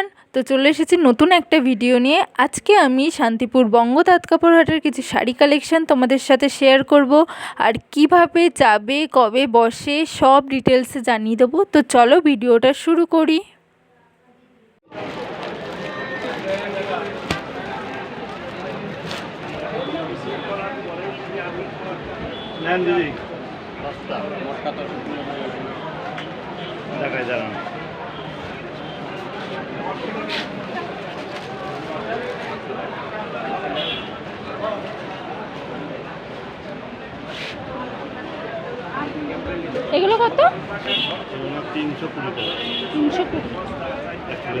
Everyone তো চলে এসেছি নতুন একটা ভিডিও নিয়ে। আজকে আমি শান্তিপুর বঙ্গ তাঁত কাপড় হাটের কিছু শাড়ি কালেকশন তোমাদের সাথে শেয়ার করব, আর কীভাবে যাবে, কবে বসে, সব ডিটেলসে জানিয়ে দেবো। তো চলো ভিডিওটা শুরু করি। দেখায় দাঁড়ান এগুলো কত? তিনশো কুড়ি তিনশো কুড়ি দেখায়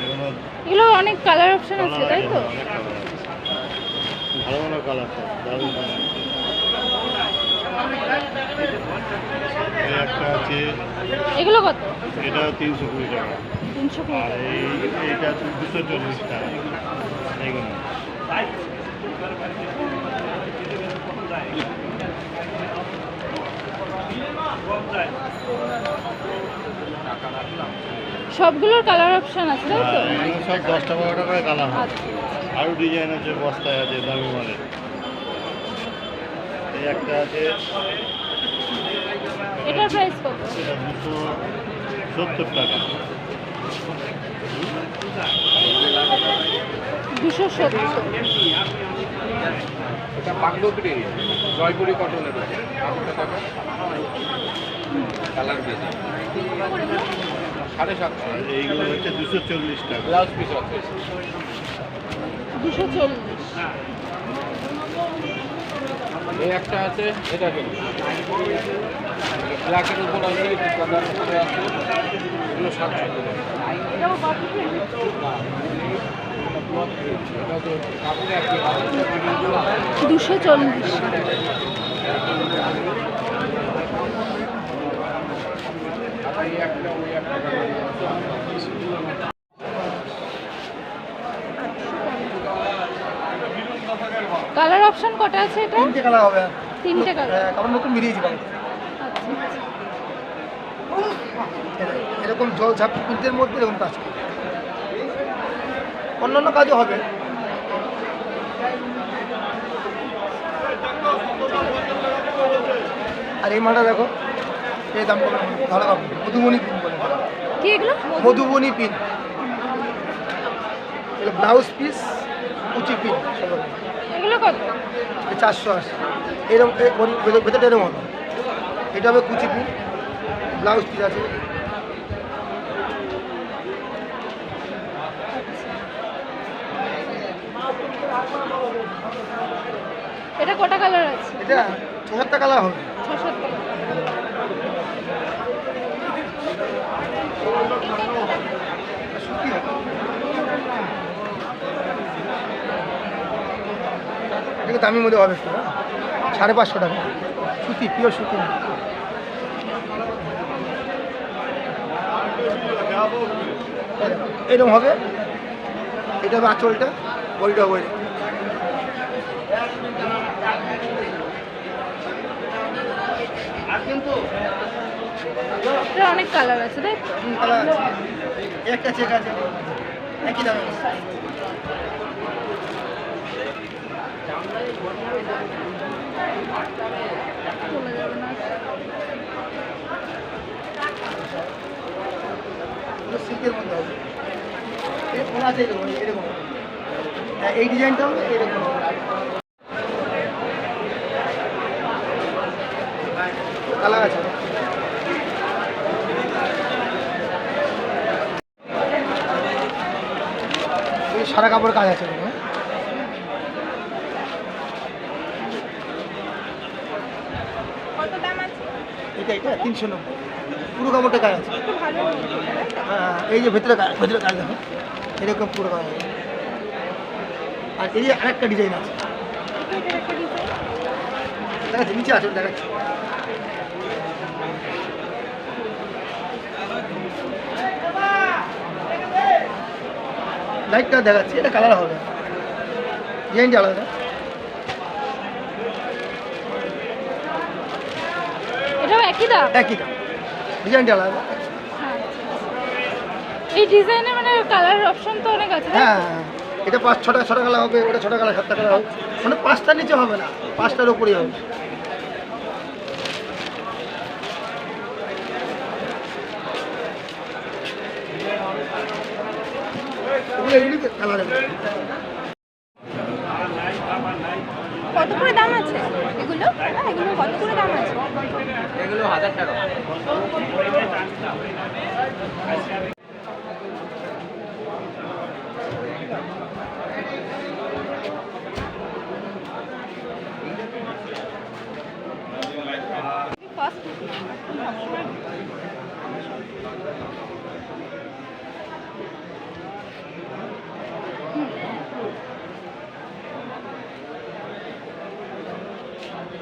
এগুলো এগুলো অনেক কালার অপশন আছে তাই তো। ভালো ভালো কালার দারুণ একটা আছে এগুলো কত? এটা তিনশো কুড়ি টাকা। তিনশো কুড়ি আর এই এইটা দুশো চল্লিশ টাকা। এইগুলো সবগুলোর কালার অপশন আছে তাই তো? এগুলো সব দশ টাকা বারো টাকায় কালার হয়। আচ্ছা। আরও ডিজাইন আছে বস্তায় আছে দামি মালের। এই একটা আছে। এটার প্রাইস কত? এটা দুশো সত্তর টাকা। দুশো সত্তর। এটা বাগদত্রী জয়পুরি কটনের কালার বেশি। সাড়ে সাতশো। এইগুলো হচ্ছে দুশো চল্লিশ টাকা। ব্লাউজ পিস আছে। দুশো চল্লিশ। এই একটা আছে এটা কেন ব্ল্যাকের উপর আছে কালার উপরে আছে। এগুলো সাতশো দুশো চল্লিশ আর এই একটা ওই একটা কালার অপশন কটা আছে এটা? তিনটে কালার হবে। তিনটে কালার হ্যাঁ, কারণ নতুন বেরিয়েছে কালার এরকম জল ঝাপ প্রিন্টের মধ্যে এরকম কাজ। অন্যান্য কাজও হবে। আর এই মালটা দেখো। এই দাম ভালো কাপড় মধুবনী পিন বলে। কি এগুলো? মধুবনী পিন ব্লাউজ পিস কুচি পিন এগুলো কত? চারশো আশি। এরকম ভেতরটা এরকম হবে এটা হবে কুচি পিন ব্লাউজ পিস আছে। এটা কটা কালার আছে? এটা সাতটা কালার হবে ছ সাতটা সুতি হবে এটাকে দামি মধ্যে হবে হ্যাঁ? সাড়ে পাঁচশো টাকা। সুতি পিওর সুতি। এরকম হবে। এটা হবে আঁচলটা বডিটা হবে অনেক কালার আছে তাই কালার আছে। একটা চেক আছে। একই দামে আছে এরকম এই ডিজাইনটাও এরকম কালার সারা কাপড় কাজ আছে। এটা এটা তিনশো নব্বই। পুরো কামড়টা কাজ আছে। হ্যাঁ এই যে ভেতরে কাজ ভেতরে কাজ দেখো। এরকম পুরো কাজ আর এই যে আরেকটা ডিজাইন আছে। দেখাচ্ছি, নিচে আসুন দেখাচ্ছি। লাইটটা দেখাচ্ছি, এটা কালার হবে। ডিজাইনটা আলাদা। একই দাম? একই দাম। ডিজাইনটা আলাদা এই ডিজাইনে মানে কালার অপশন তো অনেক আছে হ্যাঁ হ্যাঁ, হ্যাঁ। এটা পাঁচ ছটা ছটা কালার হবে ওটা ছটা কালার সাতটা কালার হবে। মানে পাঁচটার নিচে হবে না পাঁচটার উপরেই হবে। এগুলো এগুলি কালার হবে কত করে দাম আছে এগুলো এগুলো কত করে দাম আছে? এগুলো হাজার টাকা।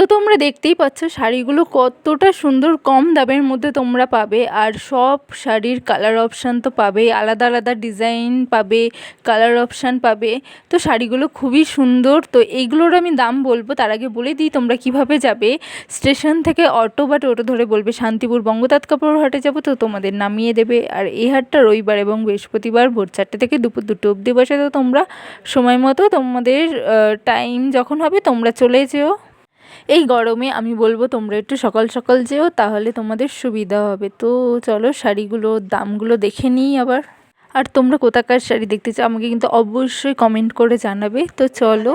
তো তোমরা দেখতেই পাচ্ছ শাড়িগুলো কতটা সুন্দর কম দামের মধ্যে তোমরা পাবে। আর সব শাড়ির কালার অপশান তো পাবে আলাদা আলাদা ডিজাইন পাবে কালার অপশান পাবে। তো শাড়িগুলো খুবই সুন্দর। তো এইগুলোর আমি দাম বলব, তার আগে বলে দিই তোমরা কীভাবে যাবে। স্টেশন থেকে অটো বা টোটো ধরে বলবে, শান্তিপুর বঙ্গতাত কাপড় হাটে যাব তো তোমাদের নামিয়ে দেবে। আর এই হাটটা রবিবার এবং বৃহস্পতিবার ভোর চারটে থেকে দুপুর দুটো অবধি বসে। তো তোমরা সময় মতো তোমাদের টাইম যখন হবে তোমরা চলে যেও। এই গরমে আমি বলব তোমরা একটু সকাল সকাল যেও, তাহলে তোমাদের সুবিধা হবে। তো চলো শাড়িগুলো, দামগুলো দেখে নিই আবার। আর তোমরা কোথাকার শাড়ি দেখতে চাও, আমাকে কিন্তু অবশ্যই কমেন্ট করে জানাবে। তো চলো।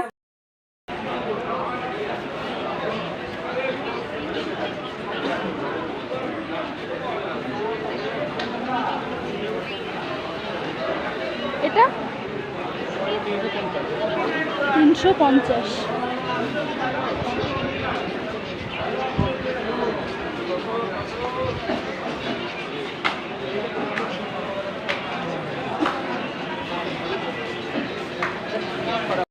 এটা? তিনশো পঞ্চাশ। すごい!